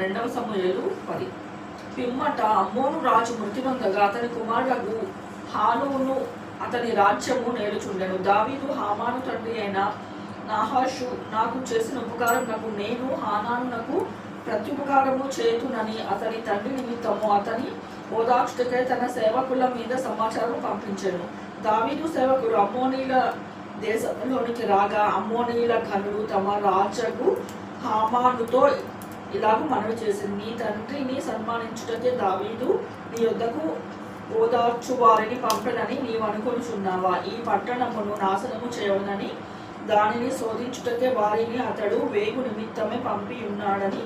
రెండవ సమూహలు పది. పిమ్మట అమ్మోను రాజు మృతిమందగా అతని కుమారుడు హానును అతని రాజ్యము నేలుచుండెను దావీదు హామాను తండ్రి అయిన నాహాషు నాకు చేసిన ఉపకారం నాకు నేను హానానునకు ప్రత్యుపకారము చేతునని అతని తండ్రి నిమిత్తము అతని ఓదార్చుటకై తన సేవకుల మీద సమాచారం పంపించాను. దావీదు సేవకుడు అమ్మోనీల దేశంలోనికి రాగా అమ్మోనీల ఘనులు తమ రాజకు హామానుతో ఇలాగ మనవి చేసింది. నీ తండ్రిని సన్మానించుటకే దావీదు నీ యొద్దకు ఓదార్చు వారిని పంపనని నీవు అనుకొనిచున్నావా? ఈ పట్టణమును నాశనము చేయవనని దానిని శోధించుటకే వారిని అతడు వేగు నిమిత్తమే పంపి ఉన్నాడని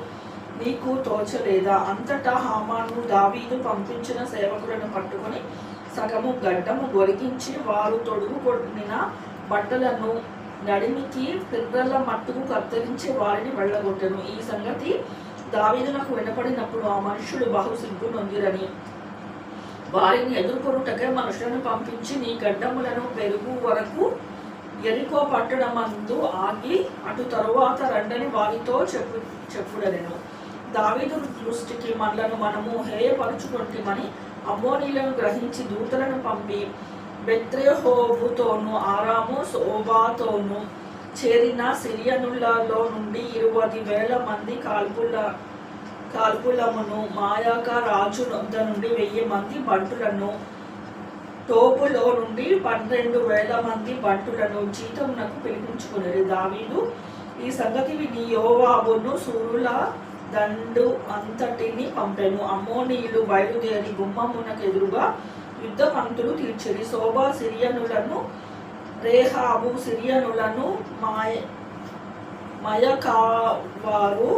నీకు తోచలేదా? అంతటా హామాను దావీదు పంపించిన సేవకులను పట్టుకొని సగము గడ్డము గొరిగించి వారు తొడుగు కొట్టిన బట్టలను నడిమికి పిర్రల మట్టుకు కత్తిరించి వారిని వెళ్ళగొట్టను. ఈ సంగతి దావీదులకు వినపడినప్పుడు ఆ మనుషులు బహుశింపు నొందిరని వారిని ఎదుర్కొనుటకే మనుషులను పంపించి నీ గడ్డములను పెరుగు వరకు ఎరుకో పట్టడమందు ఆగి అటు తరువాత రండని వారితో చెప్పు చెప్పుడనెను. దావీదు దృష్టికి మనలను మనము హేయపరుచుకుంటామని అమ్మోనీలను గ్రహించి దూతలను పంపి బెత్రెహోబుతోను ఆరాము శోభాతోను చేరిన సిరియనులలో నుండి ఇరవై వేల మంది కాల్పుల కాల్పులమును మాయాక రాజు నొద్ద నుండి వెయ్యి మంది బంటులను టోపులో నుండి పన్నెండు వేల మంది బంటులను జీతమునకు పిలిపించుకునేది దావీదు ఈ సంగతి విని యోవాబును సూరుల దండు అంతటిని పంపెను. అమ్మోనీయులు బయలుదేరి గుమ్మమునకు ఎదురుగా యుద్ధ పంక్తులు తీర్చేది. శోభా సిరియనులను రేహాబు సిరియనులను మాయ మయకావారు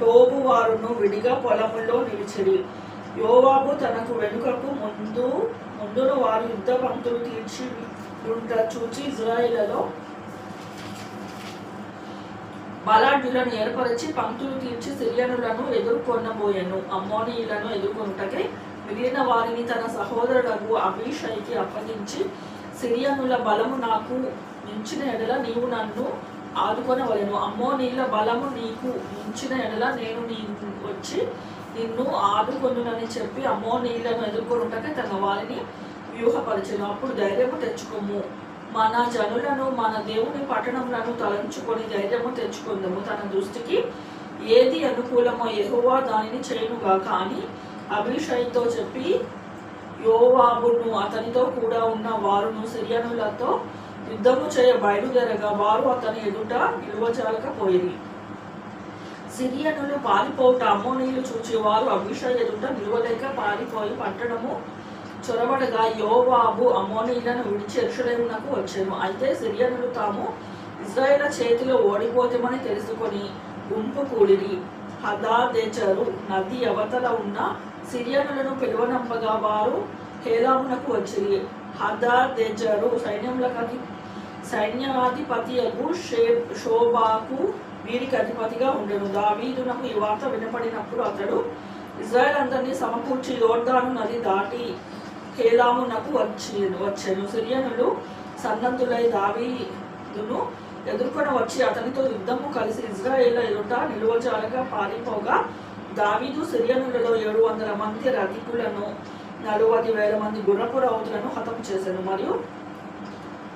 టోబు వారును విడిగా పొలములో నిలిచిరి. యోవాబు తనకు వెనుకకు ముందు ముందును వారు యుద్ధ పంక్తులు తీర్చి ఉంట చూచి ఇజ్రాయిలలో బలాఢ్యులను ఏర్పరిచి పంక్తులు తీర్చి సిరియనులను ఎదుర్కొనబోయెను. అమ్మోనీయులను ఎదుర్కొనుటకై మిగిలిన వారిని తన సహోదరులకు అభిషైకి అప్పగించి సిరియనుల బలము నాకు మించిన ఎడల నీవు నన్ను ఆదుకొనవలెను. అమ్మోనీల బలము నీకు మించిన ఎడల నేను నీ వచ్చి నిన్ను ఆదుకొనునని చెప్పి అమ్మోనీలను ఎదుర్కొనుటకై తన వారిని వ్యూహపరచను. అప్పుడు ధైర్యము తెచ్చుకోము. మన జనులను మన దేవుని పట్టణములను తలంచుకొని ధైర్యము తెచ్చుకుందాము. తన దృష్టికి ఏది అనుకూలమో ఎహోవా దానిని చేయనుగా కానీ అభిషయ్తో చెప్పి యోవాబును అతనితో కూడా ఉన్న వారును సిరియనులతో యుద్ధము చేయ బయలుదేరగా వారు అతని ఎదుట నిలువజాలకపోయిరి సిరియనులు పారిపోవుట అమ్మోనీలు చూచి వారు అభిషయ్ ఎదుట నిలువలేక పారిపోయి పట్టణము చొరబడగా యోవాబు అమ్మోనీయులను విడిచి యక్షులేమునకు వచ్చాను. అయితే సిరియనులు తాము ఇజ్రాయేల్ చేతిలో ఓడిపోతామని తెలుసుకొని గుంపు కూడిరి హదాదెచరు నది అవతల ఉన్న సిరియనులను పిలువనంపగా వారు హేలామునకు వచ్చిరి. హదార్ సైన్యములకు సైన్యాధిపతియగు షే శోభాకు వీరికి అధిపతిగా ఉండెను. దావీదునకు ఈ వార్త వినపడినప్పుడు అతడు ఇజ్రాయెల్ అందరినీ సమకూర్చి యోర్ధాను నది దాటి హేలామునకు వచ్చి వచ్చాను. సిరియనులు సన్నద్ధులై దావీదును ఎదుర్కొని వచ్చి అతనితో యుద్ధము కలిసి ఇజ్రాయేల్ ఎదుట నిలువజాలగా పారిపోగా దావీదు సిరియనులలో ఏడు వందల మంది రథికులను నలభై వేల మంది గుర్రపు రౌతులను హతం చేశాను మరియు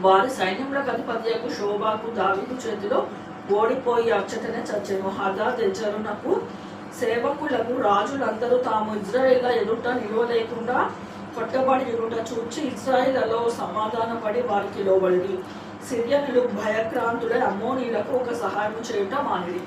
వారి సైన్యములకు అధిపత్యకు శోభాకు దావీదు చేతిలో ఓడిపోయి అచ్చటనే చచ్చాను. హదా తెచ్చరునకు సేవకులకు రాజులందరూ తాము ఇజ్రాయేల్ ఎదుట నిలవలేకుండా కొట్టబడి ఎదుట చూచి ఇజ్రాయేల్లో సమాధానపడి వారికి లోబడి సిరియనులు భయక్రాంతులై అమ్మోనీలకు ఒక సహాయం చేయుట మానిడి